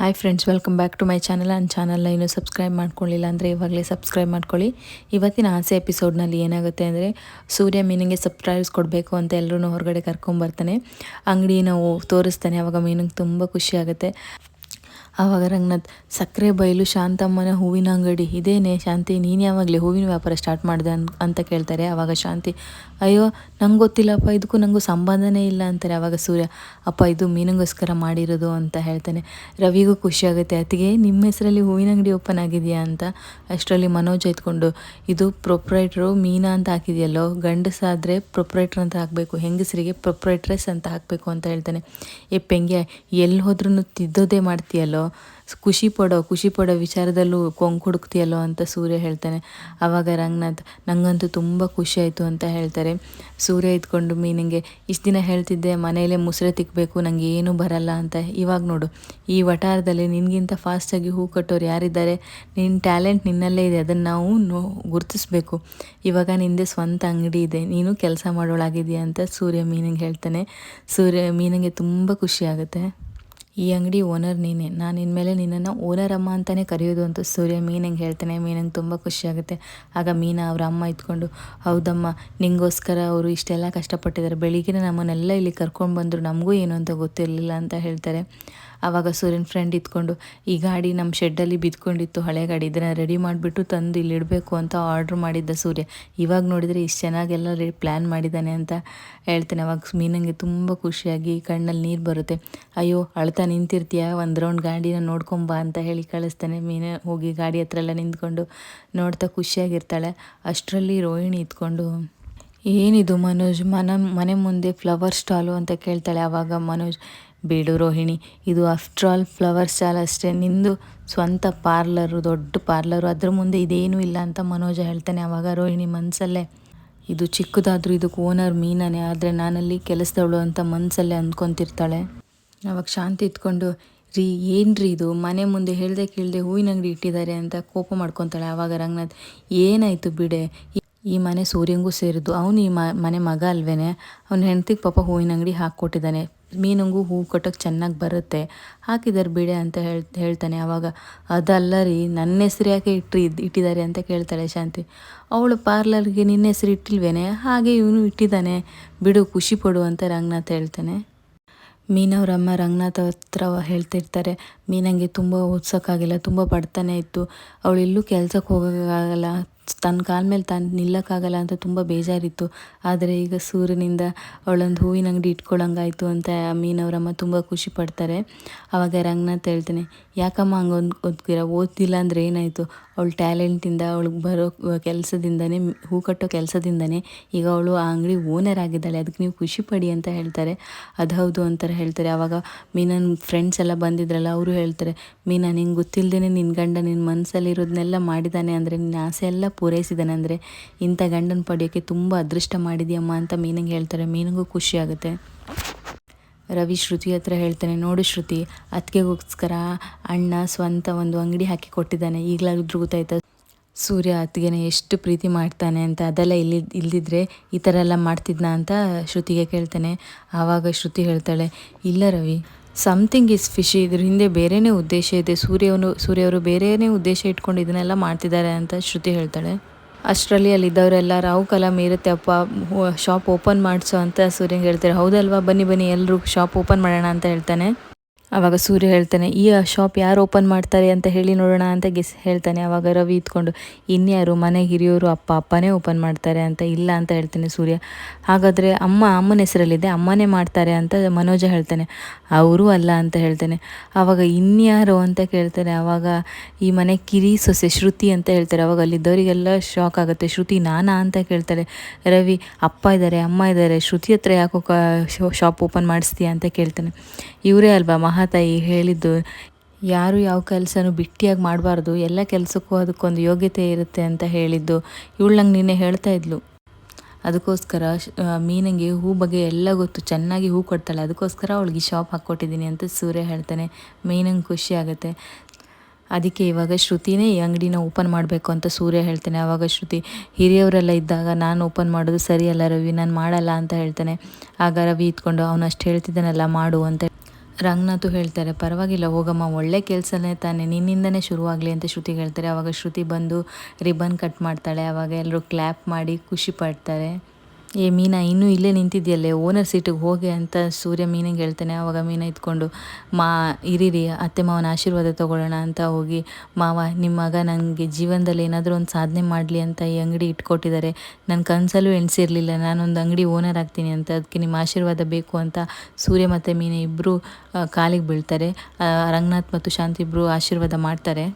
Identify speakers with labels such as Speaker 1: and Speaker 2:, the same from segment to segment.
Speaker 1: Hi friends welcome back to my channel ನನ್ನ ಚಾನಲ್ನ ಇನ್ನೂ ಸಬ್ಸ್ಕ್ರೈಬ್ ಮಾಡ್ಕೊಳ್ಳಿಲ್ಲ ಅಂದರೆ ಇವಾಗಲೇ ಸಬ್ಸ್ಕ್ರೈಬ್ ಮಾಡ್ಕೊಳ್ಳಿ. ಇವತ್ತಿನ ಆಸೆ ಎಪಿಸೋಡ್ನಲ್ಲಿ ಏನಾಗುತ್ತೆ ಅಂದರೆ ಸೂರ್ಯ ಮೀನಿಗೆ ಸಬ್ಸ್ಕ್ರೈಬ್ಸ್ ಕೊಡಬೇಕು ಅಂತ ಎಲ್ಲರೂ ಹೊರಗಡೆ ಕರ್ಕೊಂಬರ್ತಾನೆ ಅಂಗಡಿನ ತೋರಿಸ್ತಾನೆ, ಅವಾಗ ಮೀನಿಗೆ ತುಂಬ ಖುಷಿ ಆಗುತ್ತೆ. ಆವಾಗ ರಂಗನಾಥ್ ಸಕ್ಕರೆ ಬಯಲು ಶಾಂತಮ್ಮನ ಹೂವಿನ ಅಂಗಡಿ, ಇದೇನೆ ಶಾಂತಿ, ನೀನು ಯಾವಾಗಲೇ ಹೂವಿನ ವ್ಯಾಪಾರ ಸ್ಟಾರ್ಟ್ ಮಾಡಿದೆ ಅಂತ ಕೇಳ್ತಾರೆ. ಆವಾಗ ಶಾಂತಿ ಅಯ್ಯೋ, ನಂಗೆ ಗೊತ್ತಿಲ್ಲಪ್ಪ, ಇದಕ್ಕೂ ನನಗೂ ಸಂಬಂಧನೇ ಇಲ್ಲ ಅಂತಾರೆ ಆವಾಗ ಸೂರ್ಯ. ಅಪ್ಪ, ಇದು ಮೀನಿಗೋಸ್ಕರ ಮಾಡಿರೋದು ಅಂತ ಹೇಳ್ತಾನೆ. ರವಿಗೂ ಖುಷಿ ಆಗುತ್ತೆ. ಅತಿಗೆ ನಿಮ್ಮ ಹೆಸರಲ್ಲಿ ಹೂವಿನ ಅಂಗಡಿ ಓಪನ್ ಆಗಿದೆಯಾ? ಅಂತ ಅಷ್ಟರಲ್ಲಿ ಮನೋಜ್ ಎತ್ಕೊಂಡು, ಇದು ಪ್ರೊಪ್ರೈಟ್ರು ಮೀನಾ ಅಂತ ಹಾಕಿದೆಯಲ್ಲೋ ಗಂಡಸಾದರೆ ಪ್ರೊಪ್ರೈಟ್ರ್ ಅಂತ ಹಾಕಬೇಕು, ಹೆಂಗಸರಿಗೆ ಪ್ರೊಪ್ರೈಟ್ರೆಸ್ ಅಂತ ಹಾಕಬೇಕು ಅಂತ ಹೇಳ್ತಾನೆ. ಏ, ಪೆಂಗೆ ಎಲ್ಲಿ ಹೋದ್ರೂ ತಿದ್ದೋದೇ ಮಾಡ್ತೀಯಲ್ಲೋ? ಖುಷಿ ಪಡೋ ಖುಷಿ ಪಡೋ ವಿಚಾರದಲ್ಲೂ ಕೊಂಕು ಹುಡುಕ್ತಿಯಲ್ಲೋ ಅಂತ ಸೂರ್ಯ ಹೇಳ್ತಾನೆ. ಆವಾಗ ರಂಗನಾಥ್ ನನಗಂತೂ ತುಂಬ ಖುಷಿ ಆಯಿತು ಅಂತ ಹೇಳ್ತಾರೆ. ಸೂರ್ಯ ಇದ್ಕೊಂಡು ಮೀನಿಂಗೆ, ಇಷ್ಟು ದಿನ ಹೇಳ್ತಿದ್ದೆ, ಮನೆಯಲ್ಲೇ ಮುಸುರೆ ತಿಕ್ಕಬೇಕು ನನಗೆ ಏನೂ ಬರಲ್ಲ ಅಂತ. ಇವಾಗ ನೋಡು, ಈ ವಟಾರದಲ್ಲಿ ನಿನಗಿಂತ ಫಾಸ್ಟಾಗಿ ಹೂ ಕಟ್ಟೋರು ಯಾರಿದ್ದಾರೆ? ನಿನ್ನ ಟ್ಯಾಲೆಂಟ್ ನಿನ್ನಲ್ಲೇ ಇದೆ, ಅದನ್ನು ನಾವು ನೋ, ಗುರುತಿಸ್ಬೇಕು. ಇವಾಗ ನಿಂದೆ ಸ್ವಂತ ಅಂಗಡಿ ಇದೆ, ನೀನು ಕೆಲಸ ಮಾಡೋಳಾಗಿದೆಯಾ ಅಂತ ಸೂರ್ಯ ಮೀನಿಗೆ ಹೇಳ್ತಾನೆ. ಸೂರ್ಯ ಮೀನಿಗೆ ತುಂಬ ಖುಷಿ ಆಗುತ್ತೆ. ಈ ಅಂಗಡಿ ಓನರ್ ನೀನೆ. ನಾನು ಇನ್ಮೇಲೆ ನಿನ್ನನ್ನು ಓನರ್ ಅಮ್ಮ ಅಂತಲೇ ಕರೆಯೋದು ಅಂತ ಸೂರ್ಯ ಮೀನಂಗೆ ಹೇಳ್ತಾನೆ ಮೀನಂಗೆ ತುಂಬ ಖುಷಿಯಾಗುತ್ತೆ ಆಗ ಮೀನಾ ಅವರ ಅಮ್ಮ ಇದ್ಕೊಂಡು, ಹೌದಮ್ಮ, ನಿಂಗೋಸ್ಕರ ಅವರು ಇಷ್ಟೆಲ್ಲ ಕಷ್ಟಪಟ್ಟಿದ್ದಾರೆ ಬೆಳಿಗ್ಗೆ ನಮ್ಮನ್ನೆಲ್ಲ ಇಲ್ಲಿ ಕರ್ಕೊಂಡು ಬಂದರು, ನಮಗೂ ಏನು ಅಂತ ಗೊತ್ತಿರಲಿಲ್ಲ ಅಂತ ಹೇಳ್ತಾರೆ. ಆವಾಗ ಸೂರ್ಯನ ಫ್ರೆಂಡ್ ಇದ್ಕೊಂಡು, ಈ ಗಾಡಿ ನಮ್ಮ ಶೆಡ್ಡಲ್ಲಿ ಬಿದ್ಕೊಂಡಿತ್ತು, ಹಳೆ ಗಾಡಿ, ಇದನ್ನು ರೆಡಿ ಮಾಡಿಬಿಟ್ಟು ತಂದು ಇಲ್ಲಿ ಇಡಬೇಕು ಅಂತ ಆರ್ಡ್ರ್ ಮಾಡಿದ್ದ ಸೂರ್ಯ. ಇವಾಗ ನೋಡಿದರೆ ಇಷ್ಟು ಚೆನ್ನಾಗೆಲ್ಲ ಪ್ಲ್ಯಾನ್ ಮಾಡಿದ್ದಾನೆ ಅಂತ ಹೇಳ್ತಾನೆ. ಅವಾಗ ಮೀನಂಗೆ ತುಂಬ ಖುಷಿಯಾಗಿ ಕಣ್ಣಲ್ಲಿ ನೀರು ಬರುತ್ತೆ. ಅಯ್ಯೋ, ಅಳ್ತಾ ನಿಂತಿರ್ತೀಯ? ಒಂದು ರೌಂಡ್ ಗಾಡಿನ ನೋಡ್ಕೊಂಬ ಅಂತ ಹೇಳಿ ಕಳಿಸ್ತಾನೆ ಮೀನ ಹೋಗಿ ಗಾಡಿ ಹತ್ರ ಎಲ್ಲ ನಿಂತ್ಕೊಂಡು ನೋಡ್ತಾ ಖುಷಿಯಾಗಿರ್ತಾಳೆ. ಅಷ್ಟರಲ್ಲಿ ರೋಹಿಣಿ ಇದ್ಕೊಂಡು, ಏನಿದು ಮನೋಜ್? ಮನ, ಮನೆ ಮುಂದೆ ಫ್ಲವರ್ ಸ್ಟಾಲು ಅಂತ ಕೇಳ್ತಾಳೆ. ಆವಾಗ ಮನೋಜ್ ಬೇಡು ರೋಹಿಣಿ. ಇದು ಆಫ್ಟರ್ ಆಲ್ ಫ್ಲವರ್ ಸ್ಟಾಲ್ ಅಷ್ಟೇ. ನಿಂದು ಸ್ವಂತ ಪಾರ್ಲರು, ದೊಡ್ಡ ಪಾರ್ಲರು ಅದ್ರ ಮುಂದೆ ಇದೇನೂ ಇಲ್ಲ ಅಂತ ಮನೋಜ ಹೇಳ್ತಾನೆ ಆವಾಗ ರೋಹಿಣಿ ಮನಸ್ಸಲ್ಲೇ ಇದು ಚಿಕ್ಕದಾದರೂ ಇದಕ್ಕೆ ಓನರ್ ಮೀನನೇ, ಆದರೆ ನಾನಲ್ಲಿ ಕೆಲಸದವಳು ಅಂತ ಮನಸ್ಸಲ್ಲೇ ಅಂದ್ಕೊತಿರ್ತಾಳೆ. ಅವಾಗ ಶಾಂತಿ ಇತ್ಕೊಂಡು ರೀ, ಏನ್ರಿ ಇದು? ಮನೆ ಮುಂದೆ ಹೇಳ್ದೆ ಕೇಳದೆ ಹೂವಿನ ಅಂಗಡಿ ಇಟ್ಟಿದ್ದಾರೆ ಅಂತ ಕೋಪ ಮಾಡ್ಕೊತಾಳೆ ಆವಾಗ ರಂಗನಾಥ್. ಏನಾಯಿತು ಬಿಡೆ? ಈ ಮನೆ ಸೂರ್ಯಂಗೂ ಸೇರಿದ್ದು. ಅವನು ಈ ಮನೆ ಮಗ ಅಲ್ವೇ ಅವನ ಹೆಂಡ್ತಿಗೆ ಪಾಪ ಹೂವಿನ ಅಂಗಡಿ ಹಾಕ್ಕೊಟ್ಟಿದ್ದಾನೆ. ಮೀನಂಗೂ ಹೂವು ಕಟ್ಟೋಕೆ ಚೆನ್ನಾಗಿ ಬರುತ್ತೆ. ಹಾಕಿದ್ದಾರೆ ಬಿಡೆ ಅಂತ ಹೇಳ್, ಹೇಳ್ತಾನೆ. ಆವಾಗ ಅದಲ್ಲ ರೀ ನನ್ನ ಹೆಸ್ರು ಯಾಕೆ ಇಟ್ಟು ಇಟ್ಟಿದ್ದಾರೆ ಅಂತ ಕೇಳ್ತಾಳೆ ಶಾಂತಿ. ಅವಳು ಪಾರ್ಲರ್ಗೆ ನಿನ್ನ ಹೆಸರು ಇಟ್ಟಿಲ್ವೇನೆ? ಹಾಗೆ ಇವನು ಇಟ್ಟಿದ್ದಾನೆ. ಬಿಡು, ಖುಷಿ ಪಡು ಅಂತ ರಂಗನಾಥ್ ಹೇಳ್ತಾನೆ. ಮೀನವರಮ್ಮ ರಂಗನಾಥ್ ಹತ್ರ ಹೇಳ್ತಿರ್ತಾರೆ, ಮೀನಂಗೆ ತುಂಬ ಓದ್ಸೋಕ್ಕಾಗಿಲ್ಲ, ತುಂಬ ಬಡತನ ಇತ್ತು. ಅವಳೆಲ್ಲೂ ಕೆಲ್ಸಕ್ಕೆ ಹೋಗೋಕ್ಕಾಗಲ್ಲ. ತನ್ನ ಕಾಲ ಮೇಲೆ ತಾನು ನಿಲ್ಲಕ್ಕಾಗಲ್ಲ ಅಂತ ತುಂಬ ಬೇಜಾರಿತ್ತು. ಆದರೆ ಈಗ ಸೂರ್ಯನಿಂದ ಅವಳೊಂದು ಹೂವಿನ ಅಂಗಡಿ ಇಟ್ಕೊಳ್ಳೋಂಗಾಯ್ತು ಅಂತ ಮೀನವರಮ್ಮ ತುಂಬ ಖುಷಿ ಪಡ್ತಾರೆ. ಆವಾಗ ರಂಗನಾಥ್ ಹೇಳ್ತಾನೆ, ಯಾಕಮ್ಮ ಹಂಗೆ ಒಂದು ಓದ್ತೀರ ಓದ್ತಿಲ್ಲ ಅಂದರೆ ಏನಾಯಿತು? ಅವಳ ಟ್ಯಾಲೆಂಟಿಂದ ಅವಳಿಗೆ ಬರೋ ಕೆಲಸದಿಂದನೇ, ಹೂ ಕಟ್ಟೋ ಕೆಲಸದಿಂದನೇ ಈಗ ಅವಳು ಆ ಅಂಗಡಿ ಓನರ್ ಆಗಿದ್ದಾಳೆ. ಅದಕ್ಕೆ ನೀವು ಖುಷಿ ಪಡಿ ಅಂತ ಹೇಳ್ತಾರೆ. ಅದು ಹೌದು ಅಂತಾರೆ ಹೇಳ್ತಾರೆ. ಆವಾಗ ಮೀನನ್ ಫ್ರೆಂಡ್ಸ್ ಎಲ್ಲ ಬಂದಿದ್ರಲ್ಲ, ಅವರು ಹೇಳ್ತಾರೆ, ಮೀನಾ, ನಿಂಗೆ ಗೊತ್ತಿಲ್ಲದೇ ನಿನ್ನ ಗಂಡ ನಿನ್ನ ಮನಸ್ಸಲ್ಲಿರೋದನ್ನೆಲ್ಲ ಮಾಡಿದ್ದಾನೆ ಅಂದರೆ ನಿನ್ನ ಆಸೆ ಎಲ್ಲ ಪೂರೈಸಿದ್ದಾನೆ ಅಂದರೆ ಇಂಥ ಗಂಡನ ಪಡೆಯೋಕ್ಕೆ ತುಂಬ ಅದೃಷ್ಟ ಮಾಡಿದೆಯಮ್ಮ ಅಂತ ಮೀನಂಗೆ ಹೇಳ್ತಾರೆ. ಮೀನಿಗೂ ಖುಷಿ ಆಗುತ್ತೆ. ರವಿ ಶ್ರುತಿ ಹತ್ರ ಹೇಳ್ತಾನೆ, ನೋಡು ಶ್ರುತಿ, ಅತ್ತಿಗೆಗೋಸ್ಕರ ಅಣ್ಣ ಸ್ವಂತ ಒಂದು ಅಂಗಡಿ ಹಾಕಿ ಕೊಟ್ಟಿದ್ದಾನೆ. ಈಗಲಾದ್ರೂ ಗೊತ್ತಾಯ್ತಾ ಸೂರ್ಯ ಅತ್ತಿಗೆನೇ ಎಷ್ಟು ಪ್ರೀತಿ ಮಾಡ್ತಾನೆ ಅಂತ ಅದೆಲ್ಲ ಇಲ್ಲಿ ಇಲ್ದಿದ್ರೆ ಈ ಥರ ಎಲ್ಲ ಮಾಡ್ತಿದ್ನಾ ಅಂತ ಶ್ರುತಿಗೆ ಕೇಳ್ತಾನೆ. ಆವಾಗ ಶ್ರುತಿ ಹೇಳ್ತಾಳೆ, ಇಲ್ಲ ರವಿ ಸಮಥಿಂಗ್ ಇಸ್ ಫಿಶಿ ಇದ್ರ ಹಿಂದೆ ಬೇರೆಯೇ ಉದ್ದೇಶ ಇದೆ. ಸೂರ್ಯವನು ಸೂರ್ಯವರು ಬೇರೆಯೇ ಉದ್ದೇಶ ಇಟ್ಕೊಂಡು ಇದನ್ನೆಲ್ಲ ಮಾಡ್ತಿದ್ದಾರೆ ಅಂತ ಶ್ರುತಿ ಹೇಳ್ತಾಳೆ. ಅಷ್ಟರಲ್ಲಿ ಅಲ್ಲಿದ್ದವರೆಲ್ಲ ರಾವು ಕಲಾಂ ಇರುತ್ತೆ ಅಪ್ಪ ಶಾಪ್ ಓಪನ್ ಮಾಡಿಸೋ ಅಂತ ಸೂರ್ಯಂಗೆ ಹೇಳ್ತಾರೆ. ಹೌದಲ್ವಾ? ಬನ್ನಿ ಬನ್ನಿ ಎಲ್ಲರೂ ಶಾಪ್ ಓಪನ್ ಮಾಡೋಣ ಅಂತ ಹೇಳ್ತಾನೆ. ಆವಾಗ ಸೂರ್ಯ ಹೇಳ್ತಾನೆ, ಈ ಶಾಪ್ ಯಾರು ಓಪನ್ ಮಾಡ್ತಾರೆ ಅಂತ ಹೇಳಿ ನೋಡೋಣ ಅಂತ ಗೆಸ್ ಹೇಳ್ತಾನೆ. ಆವಾಗ ರವಿ ಇದ್ಕೊಂಡು, ಇನ್ಯಾರು ಮನೆ ಹಿರಿಯೋರು ಅಪ್ಪ ಅಪ್ಪನೇ ಓಪನ್ ಮಾಡ್ತಾರೆ ಅಂತ ಇಲ್ಲ ಅಂತ ಹೇಳ್ತಾನೆ ಸೂರ್ಯ. ಹಾಗಾದರೆ ಅಮ್ಮ ಅಮ್ಮನ ಹೆಸರಲ್ಲಿದೆ, ಅಮ್ಮನೇ ಮಾಡ್ತಾರೆ ಅಂತ ಮನೋಜ ಹೇಳ್ತಾನೆ. ಅವರು ಅಲ್ಲ ಅಂತ ಹೇಳ್ತಾನೆ. ಆವಾಗ ಇನ್ಯಾರು ಅಂತ ಕೇಳ್ತಾರೆ. ಆವಾಗ ಈ ಮನೆ ಕಿರಿ ಸೊಸೆ ಶ್ರುತಿ ಅಂತ ಹೇಳ್ತಾರೆ. ಅವಾಗ ಅಲ್ಲಿದ್ದವರಿಗೆಲ್ಲ ಶಾಕ್ ಆಗುತ್ತೆ. ಶ್ರುತಿ ನಾನಾ ಅಂತ ಕೇಳ್ತಾರೆ ರವಿ, ಅಪ್ಪ ಇದ್ದಾರೆ ಅಮ್ಮ ಇದ್ದಾರೆ ಶ್ರುತಿ ಹತ್ರ ಯಾಕೋ ಶಾಪ್ ಓಪನ್ ಮಾಡಿಸ್ತೀಯ? ಅಂತ ಕೇಳ್ತಾನೆ. ಇವರೇ ಅಲ್ವಾ ಮಹಾತಾಯಿ ಹೇಳಿದ್ದು, ಯಾರು ಯಾವ ಕೆಲಸನೂ ಬಿಟ್ಟಿಯಾಗಿ ಮಾಡಬಾರ್ದು, ಎಲ್ಲ ಕೆಲಸಕ್ಕೂ ಅದಕ್ಕೊಂದು ಯೋಗ್ಯತೆ ಇರುತ್ತೆ ಅಂತ ಹೇಳಿದ್ದು, ಇವಳು ನಂಗೆ ನಿನ್ನೆ ಹೇಳ್ತಾ ಇದ್ಲು. ಅದಕ್ಕೋಸ್ಕರ ಮೀನಿಗೆ ಹೂ ಬಗ್ಗೆ ಎಲ್ಲ ಗೊತ್ತು, ಚೆನ್ನಾಗಿ ಹೂ ಕೊಡ್ತಾಳೆ, ಅದಕ್ಕೋಸ್ಕರ ಅವಳಿಗೆ ಶಾಪ್ ಹಾಕ್ಕೊಟ್ಟಿದ್ದೀನಿ ಅಂತ ಸೂರ್ಯ ಹೇಳ್ತಾನೆ, ಮೀನಂಗೆ ಖುಷಿ ಆಗುತ್ತೆ. ಅದಕ್ಕೆ ಇವಾಗ ಶ್ರುತಿನೇ ಈ ಅಂಗಡಿನ ಓಪನ್ ಮಾಡಬೇಕು ಅಂತ ಸೂರ್ಯ ಹೇಳ್ತಾನೆ ಆವಾಗ ಶ್ರುತಿ, ಹಿರಿಯವರೆಲ್ಲ ಇದ್ದಾಗ ನಾನು ಓಪನ್ ಮಾಡೋದು ಸರಿಯಲ್ಲ ರವಿ, ನಾನು ಮಾಡಲ್ಲ ಅಂತ ಹೇಳ್ತಾನೆ. ಆಗ ರವಿ ಇದ್ಕೊಂಡು, ಅವನು ಅಷ್ಟು ಹೇಳ್ತಿದ್ದಾನಲ್ಲ, ಮಾಡು ಅಂತ ರಂಗನಾಥು ಹೇಳ್ತಾರೆ, ಪರವಾಗಿಲ್ಲ ಹೋಗಮ್ಮ, ಒಳ್ಳೆ ಕೆಲಸನೇ ತಾನೆ, ನಿನ್ನಿಂದನೇ ಶುರುವಾಗಲಿ ಅಂತ ಶ್ರುತಿ ಹೇಳ್ತಾರೆ. ಆವಾಗ ಶ್ರುತಿ ಬಂದು ರಿಬನ್ ಕಟ್ ಮಾಡ್ತಾಳೆ ಆವಾಗ ಎಲ್ಲರೂ ಕ್ಲ್ಯಾಪ್ ಮಾಡಿ ಖುಷಿ ಪಡ್ತಾರೆ. ಏ, ಮೀನಾ, ಇನ್ನೂ ಇಲ್ಲೇ ನಿಂತಿದೆಯಲ್ಲೇ ಓನರ್ ಸೀಟಿಗೆ ಹೋಗಿ ಅಂತ ಸೂರ್ಯ ಮೀನಿಗೆ ಹೇಳ್ತಾನೆ ಆವಾಗ ಮೀನ ಇದ್ಕೊಂಡು, ಮಾ, ಇರೀರಿ, ಅತ್ತೆ ಮಾವನ ಆಶೀರ್ವಾದ ತೊಗೊಳ್ಳೋಣ ಅಂತ ಹೋಗಿ, ಮಾವ ನಿಮ್ಮ ಮಗ ನನಗೆ ಜೀವನದಲ್ಲಿ ಏನಾದರೂ ಒಂದು ಸಾಧನೆ ಮಾಡಲಿ ಅಂತ ಈ ಅಂಗಡಿ ಇಟ್ಕೊಟ್ಟಿದ್ದಾರೆ. ನನ್ನ ಕನಸಲ್ಲೂ ಎಣಿಸಿರಲಿಲ್ಲ, ನಾನೊಂದು ಅಂಗಡಿ ಓನರ್ ಆಗ್ತೀನಿ ಅಂತ ಅದಕ್ಕೆ ನಿಮ್ಮ ಆಶೀರ್ವಾದ ಬೇಕು ಅಂತ ಸೂರ್ಯ ಮತ್ತು ಮೀನ ಇಬ್ಬರು ಕಾಲಿಗೆ ಬೀಳ್ತಾರೆ. ರಂಗನಾಥ್ ಮತ್ತು ಶಾಂತಿ ಇಬ್ಬರು ಆಶೀರ್ವಾದ ಮಾಡ್ತಾರೆ.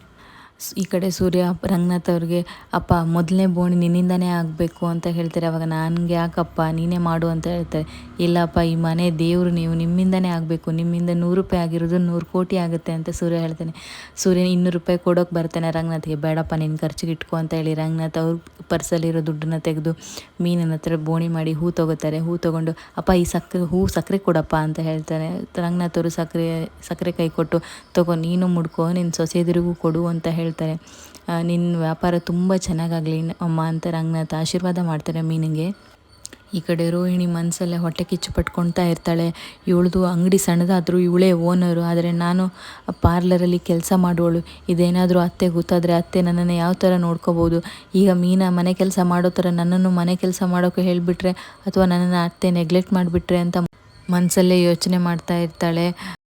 Speaker 1: ಈ ಕಡೆ ಸೂರ್ಯ, ರಂಗನಾಥ್ ಅವ್ರಿಗೆ, ಅಪ್ಪ, ಮೊದಲನೇ ಬೋಣಿ ನಿನ್ನಿಂದನೇ ಆಗಬೇಕು ಅಂತ ಹೇಳ್ತಾರೆ. ಅವಾಗ ನನಗೆ ಯಾಕಪ್ಪ, ನೀನೇ ಮಾಡು ಅಂತ ಹೇಳ್ತಾರೆ. ಇಲ್ಲಪ್ಪ, ಈ ಮನೆ ದೇವರು ನೀವು, ನಿಮ್ಮಿಂದನೇ ಆಗಬೇಕು. ನಿಮ್ಮಿಂದ ನೂರು ರೂಪಾಯಿ ಆಗಿರೋದು ನೂರು ಕೋಟಿ ಆಗುತ್ತೆ ಅಂತ ಸೂರ್ಯ ಹೇಳ್ತಾನೆ. ಸೂರ್ಯ ಇನ್ನೂರು ರೂಪಾಯಿ ಕೊಡೋಕೆ ಬರ್ತಾನೆ ರಂಗನಾಥ್ಗೆ. ಬೇಡಪ್ಪ ನಿನ್ನ ಖರ್ಚಿಗೆ ಇಟ್ಕೊ ಅಂತ ಹೇಳಿ ರಂಗನಾಥ್ ಅವ್ರ ಪರ್ಸಲ್ಲಿರೋ ದುಡ್ಡನ್ನ ತೆಗೆದು ಮೀನನ್ನ ಹತ್ರ ಬೋಣಿ ಮಾಡಿ ಹೂ ತೊಗೋತಾರೆ. ಹೂ ತೊಗೊಂಡು, ಅಪ್ಪ, ಈ ಸಕ್ಕರೆ ಹೂ ಸಕ್ಕರೆ ಕೊಡಪ್ಪ ಅಂತ ಹೇಳ್ತಾರೆ ರಂಗನಾಥ್ ಅವರು ಸಕ್ಕರೆ ಸಕ್ಕರೆ ಕೈ ಕೊಟ್ಟು, ತಗೋ, ನೀನು ಮುಡ್ಕೋ ನಿನ್ನ ಸೊಸೆದಿರಿಗೂ ಕೊಡು ಅಂತ ಹೇಳ್ತಾರೆ ನಿನ್ನ ವ್ಯಾಪಾರ ತುಂಬ ಚೆನ್ನಾಗಾಗಲಿ, ಅಮ್ಮ ಅಂತ ರಂಗನಾಥ ಆಶೀರ್ವಾದ ಮಾಡ್ತಾರೆ ಮೀನಿಗೆ. ಈ ಕಡೆ ರೋಹಿಣಿ ಮನಸಲ್ಲೇ ಹೊಟ್ಟೆ ಕಿಚ್ಚು ಪಟ್ಕೊಳ್ತಾ ಇರ್ತಾಳೆ. ಇವಳದು ಅಂಗಡಿ ಸಣ್ಣದಾದರೂ ಇವಳೇ ಓನರು, ಆದರೆ ನಾನು ಪಾರ್ಲರಲ್ಲಿ ಕೆಲಸ ಮಾಡುವಳು. ಇದೇನಾದರೂ ಅತ್ತೆ ಗೊತ್ತಾದರೆ ಅತ್ತೆ ನನ್ನನ್ನು ಯಾವ ಥರ ನೋಡ್ಕೋಬೋದು? ಈಗ ಮೀನಾ ಮನೆ ಕೆಲಸ ಮಾಡೋ ಥರ ನನ್ನನ್ನು ಮನೆ ಕೆಲಸ ಮಾಡೋಕ್ಕೆ ಹೇಳಿಬಿಟ್ರೆ ಅಥವಾ ನನ್ನನ್ನು ಅತ್ತೆ ನೆಗ್ಲೆಕ್ಟ್ ಮಾಡಿಬಿಟ್ರೆ ಅಂತ ಮನಸ್ಸಲ್ಲೇ ಯೋಚನೆ ಮಾಡ್ತಾ ಇರ್ತಾಳೆ.